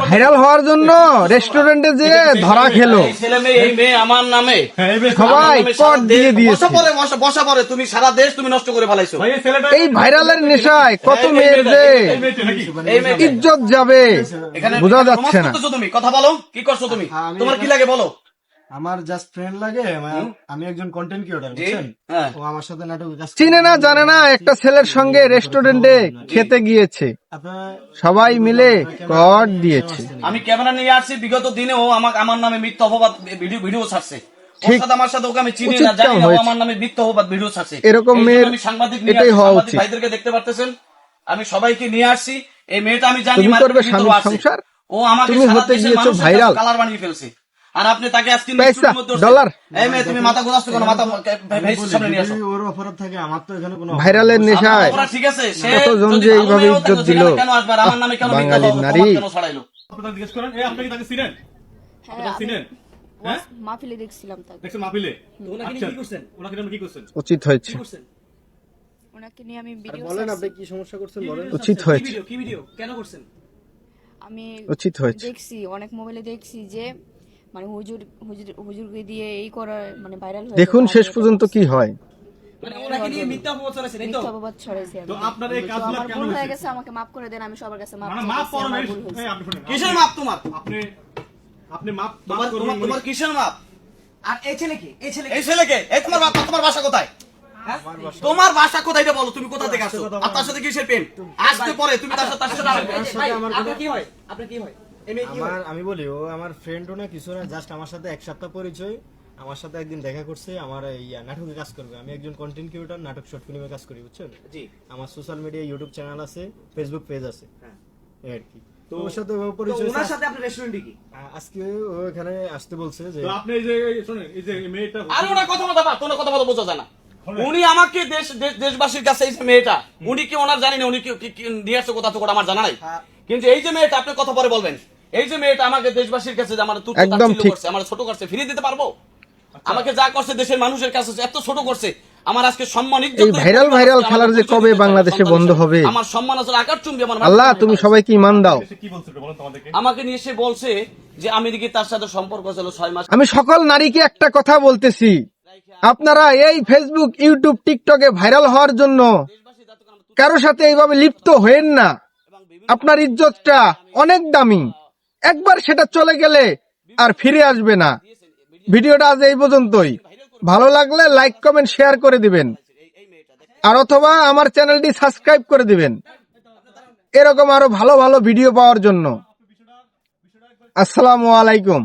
Viral হওয়ার জন্য রেস্টুরেন্টে যে ধরা খেলো। ছেলে মেয়ে এই মেয়ে আমার নামে। সবাই আমার নামে কট দিয়ে দিয়েছে। বসা পরে বসা বসা পরে তুমি সারা দেশ তুমি নষ্ট করে ফেলাইছো। এই ভাইরালের নেশায় কত মেয়ের যে। ইজ্জত যাবে। বোঝা যাচ্ছে না। তুমি। কথা বলো কি করছ তুমি? হ্যাঁ, তোমার কি লাগে বলো? আমার জাস্ট ফ্রেন্ড লাগে আমি একজন কন্টেন্ট ক্রিয়েটর বুঝছেন? হ্যাঁ। ও আমার সাথে নাটক চিনে না জানে না একটা ছেলের সঙ্গে রেস্টুরেন্টে খেতে গিয়েছে। সবাই মিলে কট দিয়েছে। আমি ক্যামেরা নিয়ে আসছি বিগত দিনে ও আমাকে আমার নামে মিথ্যা অপবাদ ভিডিও ভিডিও ছাড়ছে। আমি সবাইকে নিয়ে আসছি এই মেয়েটা আমি জানি? ও আমাকে। কালার বানিয়ে ফেলছে। আর আপনি তাকে আজকে। ডলার। এই মেয়ে তুমি মাথা গোলাচ্ছ কেন? মাথা সামনে নিয়ে আসো। ওর অপরাধ থাকে আমার তো এখানে কোনো ভাইরালের নেশায়। আপনারা ঠিক আছে সে কতজন যে এইভাবে ইজ্জত দিল। কেন আসবে? আমার নামে কেন মিথ্যা বাঙালির নারী। কেন ছড়াইলো? আপনারা জিজ্ঞেস করেন এই আপনি কি তাকে চিনেন? হ্যাঁ আপনারা চিনেন? হ্যাঁ? মাহফিলে দেখছিলাম তাকে। দেখছেন মাহফিলে? আচ্ছা। ওনাকে কি করছেন? উচিত হয়েছে। ওনাকে নিয়ে আমি ভিডিও বলেন আপনি কি সমস্যা করছেন বলেন। উচিত হয়েছে। কি ভিডিও কেন করছেন? আমি উচিত হয়েছে। দেখছি অনেক মোবাইলে দেখছি যে মানে হুজুর হুজুর হুজুরকে দিয়ে এই করা মানে ভাইরাল দেখুন শেষ পর্যন্ত কি হয়। মানে হয়ে আমাকে মাফ করে দেন আমি সবার কাছে মাফ মানে তোমার? আপনি আপনি মাপ মাপ তোমার তোমার তোমার কিসের মাপ? আর এই ছেলে কি? এই ছেলে এই ছেলেকে এই তোমার বাপ তোমার বাসা কোথায়? তোমার বাসা কোথায় এটা বলো তুমি কোথা থেকে আসছো? আর তার সাথে কিসের প্রেম? আসতে পরে তুমি তার সাথে তার কি হয়? আপনার হয় কি হয়? আমার আমি বলি ও আমার ফ্রেন্ডও না কিছু না জাস্ট আমার সাথে এক সপ্তাহ পরিচয় আমার সাথে একদিন দেখা করছে আমার এই নাটকে কাজ করবে। আমি একজন কন্টেন্ট ক্রিয়েটর নাটক শর্ট ফিল্মে কাজ করি বুঝছেন? জি। আমার সোশ্যাল মিডিয়া ইউটিউব চ্যানেল আছে ফেসবুক পেজ আছে। হ্যাঁ। এই আর কি। তো ওর সাথে ও পরিচয় ওনার সাথে আপনার রেস্টুরেন্টে কি? আজকে ও এখানে আসতে বলছে যে তো আপনি এই যে এই শুনেন এই যে মেয়েটা আর ওনার কথা বলতে পার তোমার কথা বলতে বোঝা যায় না। উনি আমাকে দেশ দেশ- দেশবাসীর কাছে এই যে মেয়েটা উনি কি ওনার জানি না উনি কি- কি- কি নিয়ে আসছে কোথা থেকে আমার জানা নাই। হ্যাঁ। কিন্তু এই যে মেয়েটা আপনি কথা পরে বলবেন। এই যে মেয়েটা আমাকে দেশবাসীর কাছে যে আমার তুচ্ছ একদম তাচ্ছিল্য ঠিক। করছে আমার ছোট করছে ফিরিয়ে দিতে পারব? আমাকে যা করছে দেশের মানুষের কাছে এত ছোট করছে আমার আজকে সম্মান ইজ্জত এই ভাইরাল ভাইরাল খেলার যে কবে বাংলাদেশে বন্ধ হবে? আমার সম্মান আসলে আকার চুম্বি আমার আল্লাহ তুমি। সবাইকে ইমান দাও। আমাকে নিয়ে এসে বলছে যে আমেরিকা তার সাথে সম্পর্ক ছিল ছয় মাস। আমি সকল নারীকে একটা কথা বলতেছি। আপনারা এই ফেসবুক ইউটিউব টিকটকে ভাইরাল হওয়ার জন্য কারও সাথে এইভাবে লিপ্ত হয়েন না। আপনার ইজ্জতটা অনেক দামি। একবার সেটা চলে গেলে আর ফিরে আসবে না। ভিডিওটা আজ এই পর্যন্তই। ভালো লাগলে লাইক কমেন্ট শেয়ার করে দিবেন। আর অথবা আমার চ্যানেলটি সাবস্ক্রাইব করে দিবেন। এরকম আরও ভালো ভালো ভিডিও পাওয়ার জন্য। আসসালামু আলাইকুম।